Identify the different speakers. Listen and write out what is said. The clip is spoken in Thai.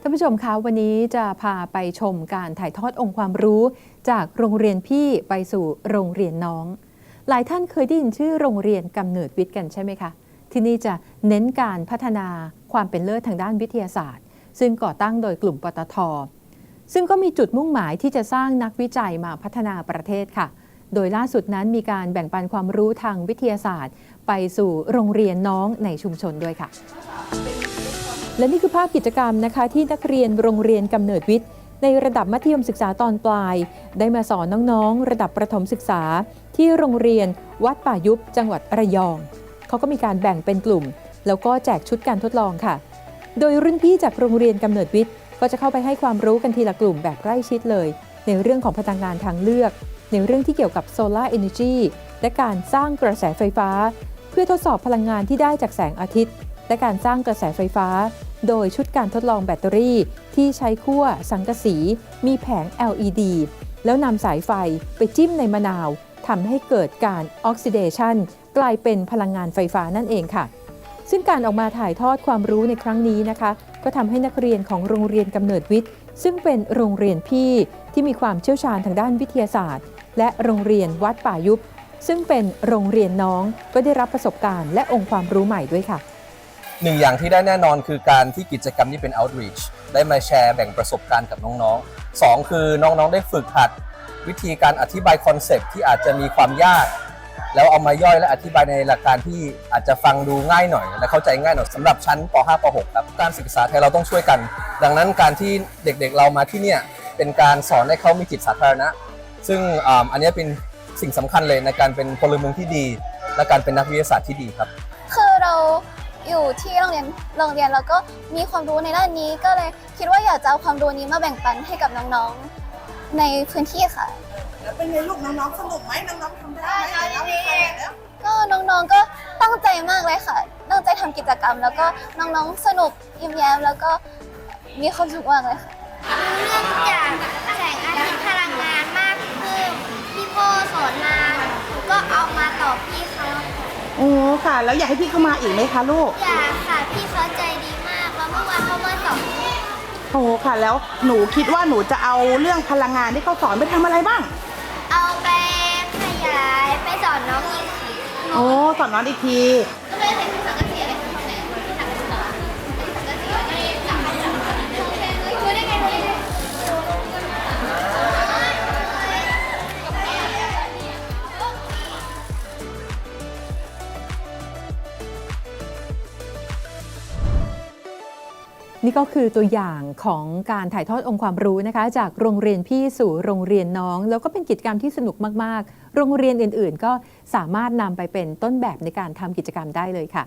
Speaker 1: ท่านผู้ชมคะวันนี้จะพาไปชมการถ่ายทอดองค์ความรู้ จากโรงเรียนพี่ไปสู่โรงเรียนน้อง หลายท่านเคยได้ยินชื่อโรงเรียนกำเนิดวิทย์กันใช่ไหมคะ ที่นี่จะเน้นการพัฒนาความเป็นเลิศทางด้านวิทยาศาสตร์ ซึ่งก่อตั้งโดยกลุ่มปตท ซึ่งก็มีจุดมุ่งหมายที่จะสร้างนักวิจัยมาพัฒนาประเทศค่ะ โดยล่าสุดนั้นมีการแบ่งปันความรู้ทางวิทยาศาสตร์ ไปสู่โรงเรียนน้องในชุมชนด้วยค่ะ และนี่คือภาพกิจกรรมนะคะที่นักเรียนโรงเรียนกำเนิดวิทย์ ในระดับมัธยมศึกษาตอนปลาย ได้มาสอนน้องๆ ระดับประถมศึกษา ที่โรงเรียนวัดป่ายุบจังหวัดระยอง เขาก็มีการแบ่งเป็นกลุ่ม แล้วก็แจกชุดการทดลองค่ะ โดยรุ่นพี่จากโรงเรียนกำเนิดวิทย์ ก็จะเข้าไปให้ความรู้กันทีละกลุ่มแบบใกล้ชิดเลย ในเรื่องของพลังงานทางเลือก ในเรื่องที่เกี่ยวกับโซลาร์เอเนจีและการสร้างกระแสไฟฟ้า เพื่อทดสอบพลังงานที่ได้จากแสงอาทิตย์ และการสร้างกระแสไฟฟ้า โดยชุดการทดลองแบตเตอรี่ ที่ใช้ขั้วสังกะสี มีแผง LED แล้วนำสายไฟไปจิ้มในมะนาวทำให้เกิดการออกซิเดชันกลายเป็นพลังงานไฟฟ้านั่นเองค่ะ ซึ่งการออกมาถ่ายทอดความรู้ในครั้งนี้นะคะ ก็ทำให้นักเรียนของโรงเรียนกำเนิดวิทย์ ซึ่งเป็นโรงเรียนพี่ที่มีความเชี่ยวชาญทางด้านวิทยาศาสตร์ และโรงเรียนวัดป่ายุบซึ่งเป็นโรงเรียนน้องก็ได้รับประสบการณ์และองค์ความรู้ใหม่ด้วยค่ะ
Speaker 2: หนึ่งอย่างที่ได้แน่นอนคือการที่กิจกรรมนี้เป็น outreach ได้มาแชร์แบ่งประสบการณ์กับน้องๆสองคือน้องๆได้ฝึกหัดวิธีการอธิบายคอนเซปต์ที่อาจจะมีความยาก แล้วเอามาย่อยและอธิบายในหลักการที่อาจจะฟังดูง่ายหน่อย และเข้าใจง่ายหน่อยสำหรับชั้นป .5 ป .6 ครับการศึกษาไทยเราต้องช่วยกัน ดังนั้นการที่เด็กๆเรามาที่เนี่ยเป็นการสอนให้เขามีจิตสาธารณะ ซึ่งอ,อันนี้เป็นสิ่งสำคัญเลยในการเป็นพลเมืองที่ดี และการเป็นนักวิทยาศาสตร์ที่ดีครับ
Speaker 3: คือเรา อยู่ที่โรงเรียนโรงเรียนแล้วก็มีความรู้ในด้านนี้ก็เลยคิดว่าอยากจะเอาความรู้นี้มาแบ่งปันให้กับน้องๆในพื้นที่ค่ะ
Speaker 4: แล้วเป็นไงลูกน้องๆสนุกไหมน้องๆทำได้ไหมไหนเล่าให้ฟังหน่อยแล้ว
Speaker 3: ก็น้องๆก็ตั้งใจมากเลยค่ะ ตั้งใจทำกิจกรรม แล้วก็น้องๆสนุกยิ้มแย้มแล้วก็มีความสุขมากเลยค่ะ
Speaker 5: เนื่องจากแสงอาทิตย์พลังงานมากขึ้นพี่โบสอนมาก็เอามาตอบพี่
Speaker 4: โอ้ค่ะ แล้วอยากให้พี่เข้ามาอีกไหมคะลูก
Speaker 5: อยากค่ะ พี่เขาใจดีมากแล้วเมื่อวานเขามาสอน
Speaker 4: โอ้ค่ะ แล้วหนูคิดว่าหนูจะเอาเรื่องพลังงานที่เขาสอนไปทำอะไรบ้าง
Speaker 5: เอาไปขยายไปสอนน้องอีก
Speaker 4: โอ้สอนน้องอีกที
Speaker 1: นี่ก็คือตัวอย่างของการถ่ายทอดองค์ความรู้นะคะ จากโรงเรียนพี่สู่โรงเรียนน้อง แล้วก็เป็นกิจกรรมที่สนุกมาก ๆ โรงเรียนอื่น ๆ ก็สามารถนำไปเป็นต้นแบบในการทำกิจกรรมได้เลยค่ะ